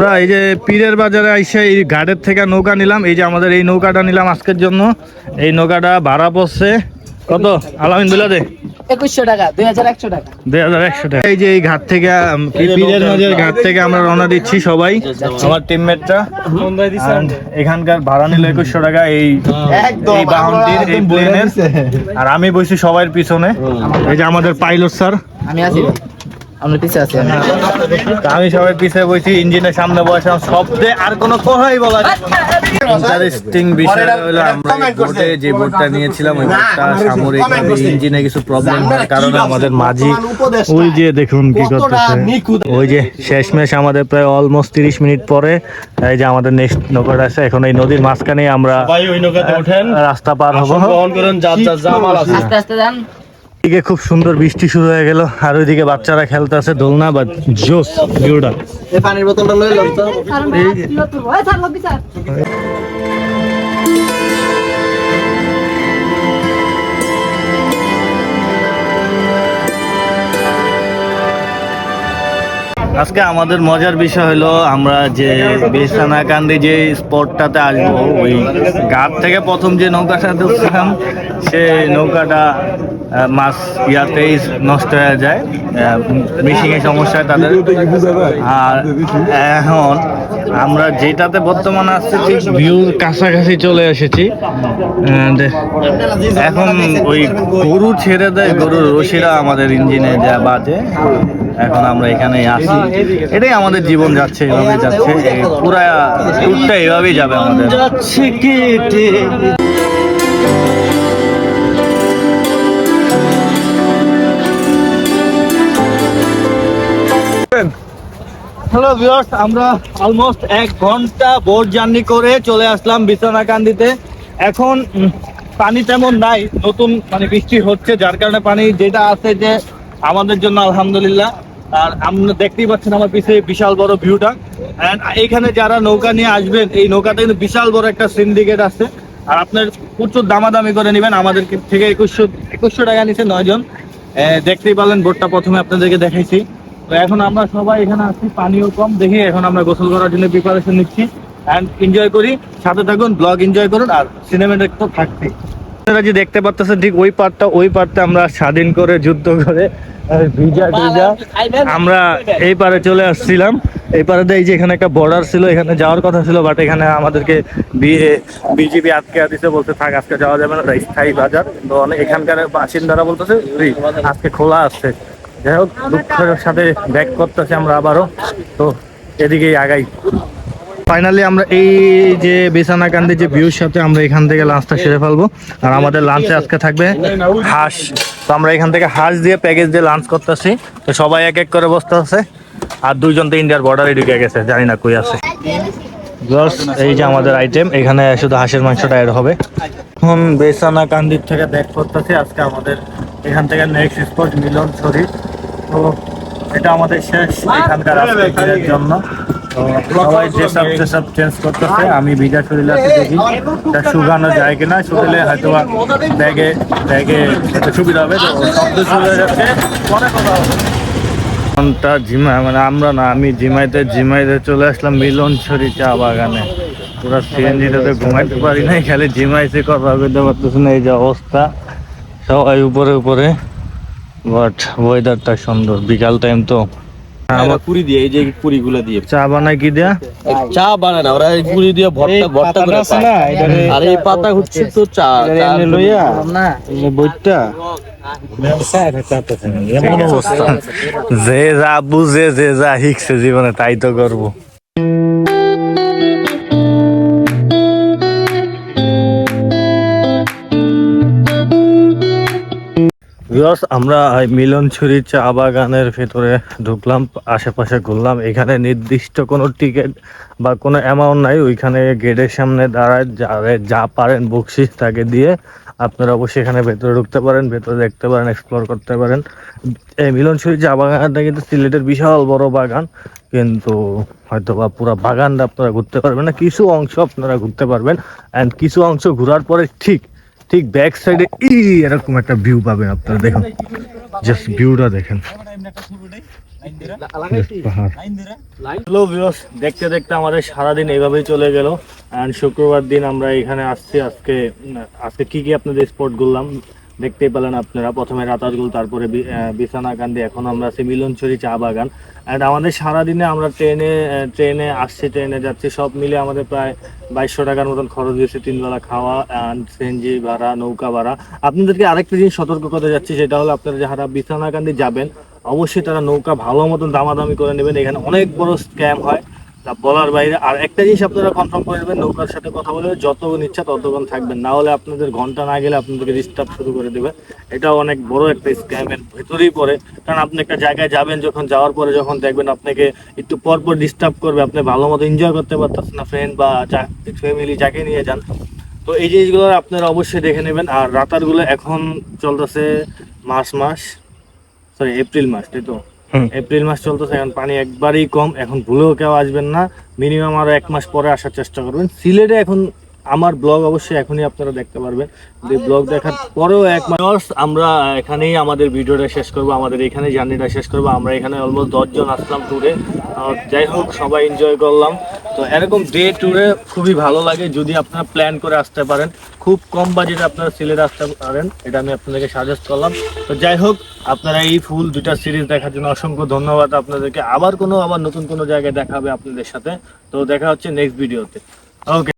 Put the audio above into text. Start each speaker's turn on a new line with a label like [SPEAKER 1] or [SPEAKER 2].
[SPEAKER 1] আমরা এই যে পীরের বাজারে আইসা এই ঘাটের থেকে নৌকা নিলাম। এই যে আমাদের এই নৌকাটা নিলাম আজকের জন্য। এই নৌকাটা ভাড়া পড়ছে কত? আলামিন বিলা দে।
[SPEAKER 2] একুশশো টাকা দুই হাজার একশো টাকা।
[SPEAKER 1] দুই হাজার একশো টাকা। এই যে এই ঘাট থেকে পীরের ঘাট থেকে আমরা রওনা দিচ্ছি সবাই। আমার টিমমেটরা এখানকার ভাড়া নিল একুশশো টাকা এই এই বাহনটির এই প্লেনের আর আমি বসি সবার পিছনে। এই যে আমাদের পাইলট স্যার
[SPEAKER 2] আমি আছি। আমরা পিছিয়ে আছি আমি।
[SPEAKER 1] সবাই পিছিয়ে বসি ইঞ্জিনের সামনে বসলাম শব্দে আর কোনো কথাই বলা ইন্টারেস্টিং বিষয় হলো আমরা যে বোটটা নিয়েছিলাম ওই বোটটা সামরিক ইঞ্জিনে কিছু প্রবলেম হওয়ার কারণে আমাদের মাঝি ওই যে দেখুন কি করতেছে। ওই যে শেষমেশ আমাদের প্রায় অলমোস্ট তিরিশ মিনিট পরে এই যে আমাদের নেক্সট নৌকাটা আছে এখন এই নদীর মাঝখানে আমরা রাস্তা পার হব।
[SPEAKER 2] আস্তে আস্তে যান।
[SPEAKER 1] এদিকে খুব সুন্দর বৃষ্টি শুরু হয়ে গেল আর ওইদিকে বাচ্চারা খেলতে আছে দোলনা বা জোস ভিউটা
[SPEAKER 3] পানির বোতলটা
[SPEAKER 1] আজকে আমাদের মজার বিষয় হলো আমরা যে বেসানাকান্দি যে স্পটটাতে আসব ওই ঘাট থেকে প্রথম যে নৌকাটা দেখছিলাম সে নৌকাটা মাছ ইয়াতেই নষ্ট হয়ে যায়। মিশিং এর সমস্যায় তাদের। আর এখন আমরা যেটাতে বর্তমানে আসছি ভিউর কাছাকাছি চলে এসেছি। এখন ওই গরু ছেড়ে দেয় গরুর রশিরা আমাদের ইঞ্জিনে যা বাজে। এখন আমরা এখানে আসি এটাই আমাদের জীবন যাচ্ছে এভাবে যাচ্ছে। পুরা ট্যুরটা এভাবেই যাবে আমাদের। হ্যালো ভিউয়ার্স আমরা অলমোস্ট এক ঘণ্টা বোট জার্নি করে চলে আসলাম বিছনাকান্দিতে এখন পানি তেমন নাই, নতুন মানে বৃষ্টি হচ্ছে, যার কারণে পানি যেটা আছে যে আমাদের জন্য আলহামদুলিল্লাহ। আর আপনি দেখতেই পাচ্ছেন আমার পিছিয়ে বিশাল বড় ভিউটা এন্ড এখানে যারা নৌকা নিয়ে আসবেন, এই নৌকাতে কিন্তু বিশাল বড় একটা সিন্ডিকেট আছে। আর আপনার প্রচুর দামাদামি করে নেবেন, আমাদের থেকে একুশশো একুশশো টাকা নিচ্ছে নয়জন। দেখতেই পারলেন বোটটা প্রথমে আপনাদেরকে দেখাইছি। তো এখন আমরা সবাই এখানে আসছি পানিও কম দেখি এখন আমরা গোসল করার জন্য প্রিপারেশন নিচ্ছি। অ্যান্ড এনজয় করি সাথে থাকুন ব্লগ এনজয় করুন আর সিনেমাটা তো থাকতেই। আপনারা যে দেখতে পাচ্ছেন ঠিক ওই পার্টটা ওই পার্টটা আমরা স্বাধীন করে যুদ্ধ করে ভিজা টিজা আমরা এই পারে চলে আসছিলাম। এই পারে এই যে এখানে একটা বর্ডার ছিল এখানে যাওয়ার কথা ছিল বাট এখানে আমাদেরকে বিজেপি আটকে দিতে বলতে থাক আজকে যাওয়া যাবে না স্থায়ী বাজার। তো অনেক এখানকার বাসিন্দারা বলতেছে "এই, আজকে খোলা আছে। যাই হোক, দুঃখের সাথে ব্যাক করতেছি আমরা আবারও। তো এদিকেই আগাই। ফাইনালি আমরা এই যে বেসানাকান্দি যে ভিউর সাথে আমরা এখান থেকে লাঞ্চটা সেরে ফেলব। আর আমাদের লাঞ্চে আজকে থাকবে হাঁস। তো আমরা এখান থেকে হাঁস দিয়ে প্যাকেজ দিয়ে লাঞ্চ করতেছি। তো সবাই এক এক করে বসতে আছে। আর দুইজন তো ইন্ডিয়ার বর্ডারে ঢুকে গেছে, জানি না কই আছে। এই যে আমাদের আইটেম এখানে শুধু হাঁসের মাংসটা এর হবে। এখন বেসানা কান্দির থেকে ব্যাক করতেছি। আজকে আমাদের এখান থেকে নেক্সট স্পট মিলন শরীর তো এটা আমাদের শেষ এখানকার আজকের জন্য। তো সবাই dress up dress up change করতেছে আমি ভিজা শরীর আছে দেখি। এটা শুকানো যায় কিনা শুকলে হয়তো ব্যাগে ব্যাগে সুবিধা হবে তো শব্দ শুরু হয়ে যাচ্ছে। পরে কথা হবে। ঘণ্টা মানে আমরা না আমি জিমাইতে জিমাইতে চলে আসলাম মিলন ছড়ি চা বাগানে। পুরা সিএনজিটাতে ঘুমাইতে পারি নাই খালি জিমাইছে কথা কইতে পারতেছি না এই যে অবস্থা। সবাই উপরে উপরে। বাট ওয়েদারটা সুন্দর। বিকাল টাইম তো। আমার
[SPEAKER 3] পুরি দিয়ে এই যে পুরি গুলো দিয়ে।
[SPEAKER 1] চা বানাই কি দেয়া?
[SPEAKER 3] চা বানায় না ওরা পুরি দিয়ে ভর্তা ভর্তা করে আর এই পাতা হচ্ছে তো চা চা-
[SPEAKER 1] লইয়া?
[SPEAKER 2] না।
[SPEAKER 1] বইটা? যে যা বুঝে যে যা শিখছে জীবনে তাই তো করব। ভিউয়ার্স আমরা এই মিলনছড়ি চা বাগানের ভেতরে ঢুকলাম, আশেপাশে ঘুরলাম। এখানে নির্দিষ্ট কোনো টিকিট বা কোনো অ্যামাউন্ট নাই। ওইখানে গেটের সামনে দাঁড়ায় যারা যা পারেন বকশিস তাকে দিয়ে আপনারা অবশ্যই এখানে ভেতরে ঢুকতে পারেন, ভেতরে দেখতে পারেন এক্সপ্লোর করতে পারেন। এই মিলনছড়ি চা বাগানটা কিন্তু সিলেটের বিশাল বড় বাগান, কিন্তু হয়তো বা পুরো বাগানটা আপনারা ঘুরতে পারবেন না। কিছু অংশ আপনারা ঘুরতে পারবেন অ্যান্ড কিছু অংশ ঘোরার পরে ঠিক ঠিক ব্যাক সাইডে এই এরকম একটা ভিউ পাবেন আপনারা, দেখুন। জাস্ট ভিউটা দেখেন। হ্যালো ভিউস দেখতে দেখতে আমাদের সারাদিন এইভাবেই চলে গেল। অ্যান্ড শুক্রবার দিন আমরা এখানে আসছি। আজকে আজকে কি কি আপনাদের স্পট ঘুরলাম? দেখতেই পেলেন আপনারা। প্রথমে রাতারগুল, তারপরে বিছানাকান্দি এখন আমরা আছি মিলনচুরি চা বাগান। অ্যান্ড আমাদের সারাদিনে আমরা ট্রেনে ট্রেনে আসছি, ট্রেনে যাচ্ছি, সব মিলে আমাদের প্রায় বাইশশো টাকার মতন খরচ হয়েছে, তিনবেলা খাওয়া অ্যান্ড সিএনজি ভাড়া, নৌকা ভাড়া। আপনাদেরকে আরেকটা জিনিস সতর্ক করতে যাচ্ছি, সেটা হলো আপনারা যারা বিছানাকান্দি যাবেন, অবশ্যই তারা নৌকা ভালো মতন দামাদামি করে নেবেন। এখানে অনেক বড় স্ক্যাম হয়। বলার বাইরে, আর একটা জিনিস আপনারা কনফার্ম করে নেবেন, নৌকার সাথে কথা বলে যতক্ষণ ইচ্ছা ততক্ষণ থাকবেন। না হলে আপনাদের ঘণ্টা না গেলে আপনাদেরকে ডিস্টার্ব শুরু করে দেবে। এটা অনেক বড় একটা স্ক্যামের ভেতরেই পড়ে। কারণ আপনি একটা জায়গায় যাবেন, যখন যাওয়ার পরে যখন দেখবেন আপনাকে একটু পর পর ডিস্টার্ব করবে, আপনি ভালো মতো এনজয় করতে পারতেছেন না ফ্রেন্ড বা ফ্যামিলি যাকে নিয়ে যান। তো এই জিনিসগুলো আপনারা অবশ্যই দেখে নেবেন। আর রাতারগুলো এখন চলতেছে মার্চ মাস সরি এপ্রিল মাস, তাই তো? এপ্রিল মাস চলতেছে, এখন পানি একবারই কম। এখন ভুলেও কেউ আসবেন না। মিনিমাম আরও এক মাস পরে আসার চেষ্টা করবেন। সিলেটে এখন আমার ব্লগ অবশ্যই এখনই আপনারা দেখতে পারবেন। যে ব্লগ দেখার পরেও এক মাস আমরা এখানেই আমাদের ভিডিওটা শেষ করব, আমাদের এখানে জার্নিটা শেষ করব। আমরা এখানে অলমোস্ট দশজন আসলাম ট্যুরে যাই হোক, সবাই এনজয় করলাম। তো এরকম ডে ট্যুরে খুবই ভালো লাগে, যদি আপনারা প্ল্যান করে আসতে পারেন। খুব কম বাজেটে আপনারা সিলেট আসতে পারেন, এটা আমি আপনাদেরকে সাজেস্ট করলাম। তো যাই হোক, আপনারা এই ফুল দুইটা সিরিজ দেখার জন্য অসংখ্য ধন্যবাদ আপনাদেরকে। আবার কোনো আবার নতুন কোনো জায়গায় দেখা হবে আপনাদের সাথে। তো দেখা হচ্ছে নেক্সট ভিডিওতে ওকে